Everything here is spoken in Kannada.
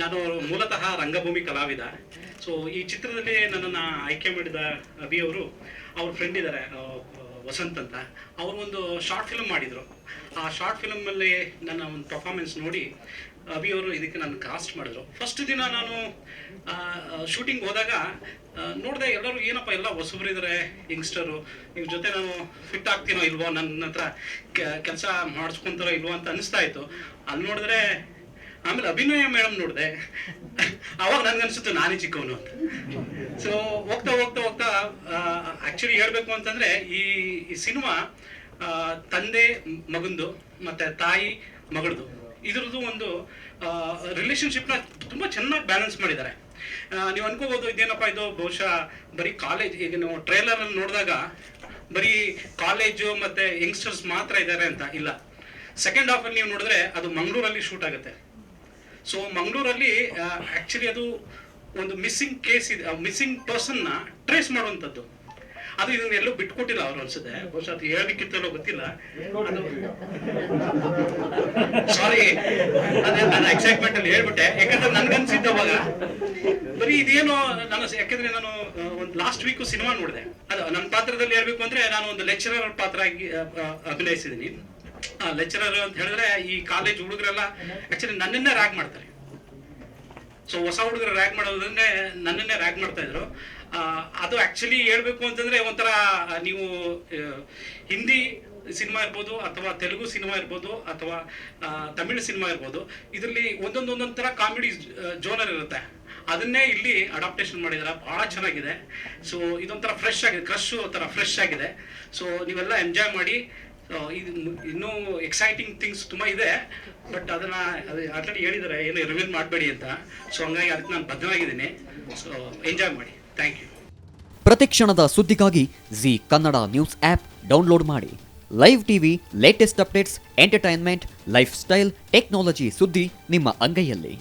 ನಾನು ಮೂಲತಃ ರಂಗಭೂಮಿ ಕಲಾವಿದ ಸೊ ಈ ಚಿತ್ರದಲ್ಲಿ ನನ್ನನ್ನು ಆಯ್ಕೆ ಮಾಡಿದ ಅಭಿ ಅವರು, ಅವ್ರ ಫ್ರೆಂಡ್ ಇದ್ದಾರೆ ವಸಂತ್ ಅಂತ. ಅವರು ಒಂದು ಶಾರ್ಟ್ ಫಿಲಮ್ ಮಾಡಿದರು. ಆ ಶಾರ್ಟ್ ಫಿಲಮಲ್ಲಿ ನನ್ನ ಒಂದು ಪರ್ಫಾರ್ಮೆನ್ಸ್ ನೋಡಿ ಅಭಿ ಅವರು ಇದಕ್ಕೆ ನನ್ನ ಕಾಸ್ಟ್ ಮಾಡಿದ್ರು. ಫಸ್ಟ್ ದಿನ ನಾನು ಶೂಟಿಂಗ್ ಹೋದಾಗ ನೋಡಿದೆ ಎಲ್ಲರೂ ಏನಪ್ಪ ಎಲ್ಲ ಹೊಸಬ್ರು ಇದ್ದಾರೆ ಯಂಗ್ಸ್ಟರು ಇವ್ರ ಜೊತೆ ನಾನು ಫಿಟ್ ಆಗ್ತೀನೋ ಇಲ್ವೋ ನನ್ನ ಹತ್ರ ಕೆಲಸ ಮಾಡಿಸ್ಕೊಂತಾರೋ ಇಲ್ವೋ ಅಂತ ಅನಿಸ್ತಾ ಇತ್ತು. ಅಲ್ಲಿ ನೋಡಿದ್ರೆ ಆಮೇಲೆ ಅಭಿನಯ ಮೇಡಮ್ ನೋಡಿದೆ. ಅವಾಗ ನನ್ಗನ್ಸುತ್ತೆ ನಾನೇ ಚಿಕ್ಕವನು ಅಂತ. ಸೊ ಹೋಗ್ತಾ ಹೋಗ್ತಾ ಹೋಗ್ತಾ ಆಕ್ಚುಲಿ ಹೇಳ್ಬೇಕು ಅಂತಂದ್ರೆ ಈ ಸಿನಿಮಾ ತಂದೆ ಮಗಂದು ಮತ್ತೆ ತಾಯಿ ಮಗಳದು, ಇದ್ರದ್ದು ಒಂದು ರಿಲೇಶನ್ಶಿಪ್ನ ತುಂಬ ಚೆನ್ನಾಗಿ ಬ್ಯಾಲೆನ್ಸ್ ಮಾಡಿದ್ದಾರೆ. ನೀವು ಅನ್ಕೋಬಹುದು ಇದೇನಪ್ಪ ಇದು ಬಹುಶಃ ಬರೀ ಕಾಲೇಜ್ ಈಗ ನಾವು ಟ್ರೈಲರ್ ಅಲ್ಲಿ ನೋಡಿದಾಗ ಬರೀ ಕಾಲೇಜು ಮತ್ತೆ ಯಂಗ್ಸ್ಟರ್ಸ್ ಮಾತ್ರ ಇದ್ದಾರೆ ಅಂತ ಇಲ್ಲ. ಸೆಕೆಂಡ್ ಹಾಫ್ ಅಲ್ಲಿ ನೀವು ನೋಡಿದ್ರೆ ಅದು ಮಂಗಳೂರಲ್ಲಿ ಶೂಟ್ ಆಗುತ್ತೆ. ಸೊ ಮಂಗಳೂರಲ್ಲಿ ಆಕ್ಚುಲಿ ಅದು ಒಂದು ಮಿಸ್ಸಿಂಗ್ ಕೇಸ್ ಇದೆ ಮಿಸ್ಸಿಂಗ್ ಪರ್ಸನ್ನ ಟ್ರೇಸ್ ಮಾಡುವಂತದ್ದು ಅದು ಇದನ್ನ ಎಲ್ಲೂ ಬಿಟ್ಕೊಟ್ಟಿಲ್ಲ ಅವ್ರು ಅನ್ಸುತ್ತೆ. ಬಹುಶಃ ಅದು ಹೇಳಲಿಕ್ಕಿತ್ತಲ್ಲೋ ಗೊತ್ತಿಲ್ಲ. ಸಾರಿ ಅದೇ ನಾನು ಎಕ್ಸೈಟ್ಮೆಂಟ್ ಅಲ್ಲಿ ಹೇಳ್ಬಿಟ್ಟೆ. ಯಾಕಂದ್ರೆ ನನ್ಗನ್ಸಿದ್ದ ಅವಾಗ. ಬರೀ ಇದೇನೋ ನಾನು ಯಾಕಂದ್ರೆ ನಾನು ಒಂದು ಲಾಸ್ಟ್ ವೀಕ್ ಸಿನಿಮಾ ನೋಡಿದೆ. ಅದು ನನ್ನ ಪಾತ್ರದಲ್ಲಿ ಹೇಳ್ಬೇಕು ಅಂದ್ರೆ ನಾನು ಒಂದು ಲೆಕ್ಚರರ್ ಪಾತ್ರ ಆಗಿ ಅಭಿನಯಿಸಿದ್ದೀನಿ. ಲೆಕ್ಚರರ್ ಅಂತ ಹೇಳಿದ್ರೆ ಈ ಕಾಲೇಜ್ ಹುಡುಗರೆಲ್ಲ ಆಕ್ಚುಲಿ ನನ್ನನ್ನೇ ರ್ಯಾಗ್ ಮಾಡ್ತಾರೆ. ಸೊ ಹೊಸ ಹುಡುಗರು ರ್ಯಾಗ್ ಮಾಡೋದಂದ್ರೆ ನನ್ನನ್ನೇ ರ್ಯಾಗ್ ಮಾಡ್ತಾ ಇದ್ರು. ಅದು ಆಕ್ಚುಲಿ ಹೇಳ್ಬೇಕು ಅಂತಂದ್ರೆ ಒಂಥರ ನೀವು ಹಿಂದಿ ಸಿನಿಮಾ ಇರ್ಬೋದು ಅಥವಾ ತೆಲುಗು ಸಿನಿಮಾ ಇರ್ಬೋದು ಅಥವಾ ತಮಿಳು ಸಿನಿಮಾ ಇರ್ಬೋದು, ಇದರಲ್ಲಿ ಒಂದೊಂದು ಒಂದೊಂದು ಥರ ಕಾಮಿಡಿ ಜೋನರ್ ಇರುತ್ತೆ. ಅದನ್ನೇ ಇಲ್ಲಿ ಅಡಾಪ್ಟೇಷನ್ ಮಾಡಿದಾರೆ. ಬಹಳ ಚೆನ್ನಾಗಿದೆ. ಸೊ ಇದೊಂಥರ ಫ್ರೆಶ್ ಆಗಿದೆ ಕ್ರಶ್ ಒಂಥರ ಫ್ರೆಶ್ ಆಗಿದೆ. ಸೊ ನೀವೆಲ್ಲ ಎಂಜಾಯ್ ಮಾಡಿ ಇದು ಇನ್ನೂ ಎಕ್ಸೈಟಿಂಗ್ ಥಿಂಗ್ಸ್ ತುಂಬ ಇದೆ. ಬಟ್ ಅದನ್ನ, ಅದು ಆಲ್ರೆಡಿ ಹೇಳಿದ್ದಾರೆ ಏನು ರಿವೀಲ್ ಮಾಡಬೇಡಿ ಅಂತ. ಸೊ ಹಂಗಾಗಿ ಅದಕ್ಕೆ ನಾನು ಬದ್ಧವಾಗಿದ್ದೀನಿ. ಸೊ ಎಂಜಾಯ್ ಮಾಡಿ. ಥ್ಯಾಂಕ್ ಯು ಪ್ರತಿಕ್ಷಣದ ಸುದ್ದಿಗಾಗಿ Zee Kannada news app download ಮಾಡಿ. Live TV latest updates entertainment lifestyle technology ಸುದ್ದಿ ನಿಮ್ಮ ಅಂಗೈಯಲ್ಲಿ.